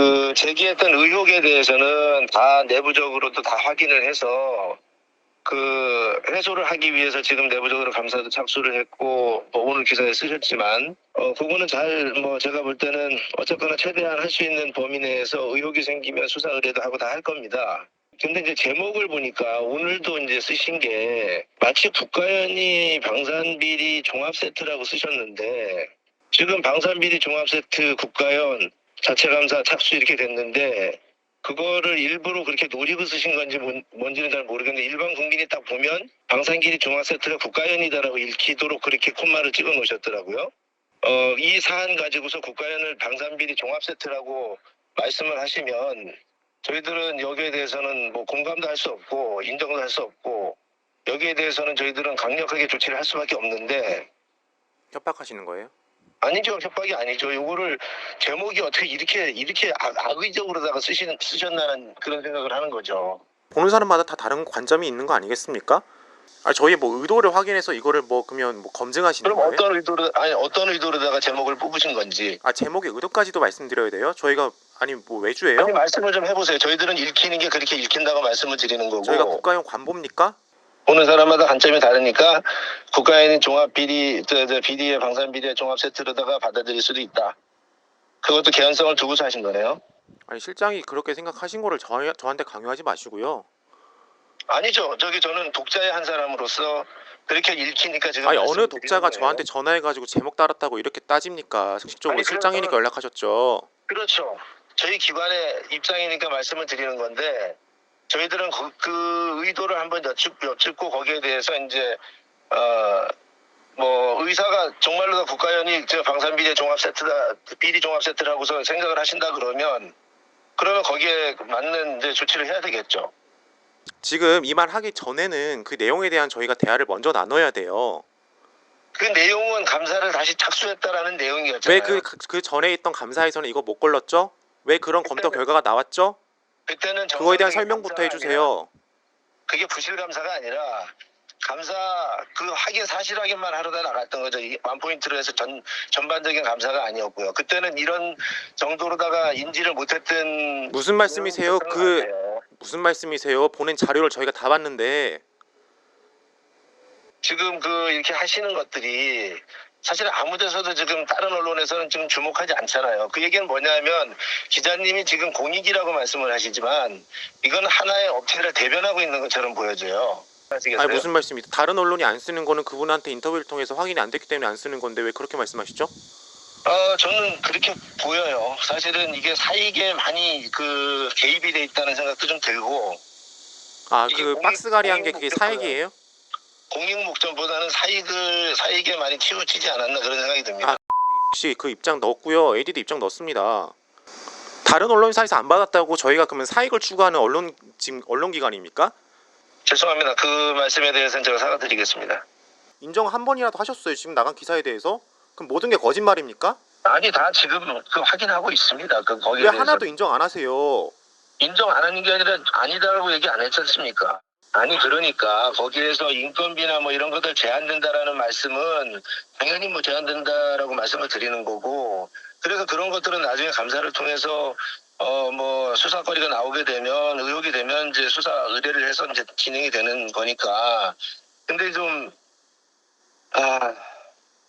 그 제기했던 의혹에 대해서는 다 내부적으로도 다 확인을 해서 그 해소를 하기 위해서 지금 내부적으로 감사도 착수를 했고 뭐 오늘 기사에 쓰셨지만 어 그거는 잘 뭐 제가 볼 때는 어쨌거나 최대한 할 수 있는 범위 내에서 의혹이 생기면 수사 의뢰도 하고 다 할 겁니다. 근데 이제 제목을 보니까 오늘도 이제 쓰신 게 마치 국가연이 방산비리 종합 세트라고 쓰셨는데 지금 방산비리 종합 세트 국가연 자체 감사 착수 이렇게 됐는데 그거를 일부러 그렇게 노리고 쓰신 건지 뭔- 뭔지는 잘 모르겠는데 일반 국민이 딱 보면 방산비리 종합 세트가 국가연이다라고 읽히도록 그렇게 콤마를 찍어 놓으셨더라고요. 어, 이 사안 가지고서 국가연을 방산비리 종합 세트라고 말씀을 하시면 저희들은 여기에 대해서는 뭐 공감도 할 수 없고 인정도 할 수 없고 여기에 대해서는 저희들은 강력하게 조치를 할 수밖에 없는데 협박하시는 거예요? 아니죠 협박이 아니죠 요거를 제목이 어떻게 이렇게 이렇게 악, 악의적으로다가 쓰시는 쓰셨나는 그런 생각을 하는 거죠 보는 사람마다 다 다른 관점이 있는 거 아니겠습니까? 아 저희 뭐 의도를 확인해서 이거를 뭐 그러면 뭐 검증하시는 그럼 거예요? 어떤 의도로 아니 어떤 의도로다가 제목을 뽑으신 건지 아 제목의 의도까지도 말씀드려야 돼요? 저희가 아니 뭐 외주예요? 아니 말씀을 좀 해보세요 저희들은 읽히는 게 그렇게 읽힌다고 말씀을 드리는 거고 저희가 국가용 관보입니까? 보는 사람마다 관점이 다르니까 국가에는 종합 비리, 비리의 방산 비리의 종합 세트로다가 받아들일 수도 있다. 그것도 개연성을 두고서 하신 거네요. 아니 실장이 그렇게 생각하신 거를 저, 저한테 강요하지 마시고요. 아니죠. 저기 저는 독자의 한 사람으로서 그렇게 읽히니까 지금 아니 어느 독자가. 저한테 전화해가지고 제목 따랐다고 이렇게 따집니까? 상식적으로 아니, 실장이니까 연락하셨죠. 그렇죠. 저희 기관의 입장이니까 말씀을 드리는 건데 저희들은 그, 그 의도를 한번 여쭙, 여쭙고 거기에 대해서 이제 어, 뭐 의사가 정말로 다 국가연이 저 방산 비리 종합 세트다 비리 종합 세트라고서 생각을 하신다 그러면 그러면 거기에 맞는 이제 조치를 해야 되겠죠. 지금 이 말 하기 전에는 그 내용에 대한 저희가 대화를 먼저 나눠야 돼요. 그 내용은 감사를 다시 착수했다라는 내용이었잖아요. 왜그그 전에 있던 감사에서는 이거 못 걸렀죠? 왜 그런 검토 결과가 나왔죠? 그때는 그거에 대한 설명부터 해주세요. 그게 부실 감사가 아니라 감사 그 확인 사실 확인만 하러다 나갔던 거죠. 이 완포인트로 해서 전 전반적인 감사가 아니었고요. 그때는 이런 정도로다가 인지를 못했던 무슨 말씀이세요? 그. 무슨 말씀이세요? 보낸 자료를 저희가 다 봤는데 지금 그 이렇게 하시는 것들이 사실 아무 데서도 지금 다른 언론에서는 지금 주목하지 않잖아요. 그 얘기는 뭐냐면 기자님이 지금 공익이라고 말씀을 하시지만 이건 하나의 업체를 대변하고 있는 것처럼 보여져요. 아시겠어요? 아니 무슨 말씀이 다른 언론이 안 쓰는 거는 그분한테 인터뷰를 통해서 확인이 안 됐기 때문에 안 쓰는 건데 왜 그렇게 말씀하시죠? 어, 저는 그렇게 보여요. 사실은 이게 사익에 많이 그 개입이 돼 있다는 생각도 좀 들고 아그 공익- 박스가리 한 게 그게. 사익이에요? 공익 목적보다는 사익을 사익에 많이 치우치지 않았나 그런 생각이 듭니다. 아. 혹시 그 입장 넣었고요. AD도 입장 넣었습니다. 다른 언론사에서 안 받았다고 저희가 그러면 사익을 추구하는 언론 지금 언론 기관입니까? 죄송합니다. 그 말씀에 대해서는 제가 사과드리겠습니다. 인정 한 번이라도 하셨어요. 지금 나간 기사에 대해서? 그럼 모든 게 거짓말입니까? 아니 다 지금 그 확인하고 있습니다. 그 거기에 왜 대해서 하나도 인정 안 하세요? 인정 안 하는 게 아니라 아니다라고 얘기 안 했지 않습니까? 아니 그러니까 거기에서 인건비나 뭐 이런 것들 제한된다라는 말씀은 당연히 뭐 제한된다라고 말씀을 드리는 거고 그래서 그런 것들은 나중에 감사를 통해서 어 뭐 수사거리가 나오게 되면 의혹이 되면 이제 수사 의뢰를 해서 이제 진행이 되는 거니까 근데 좀 아.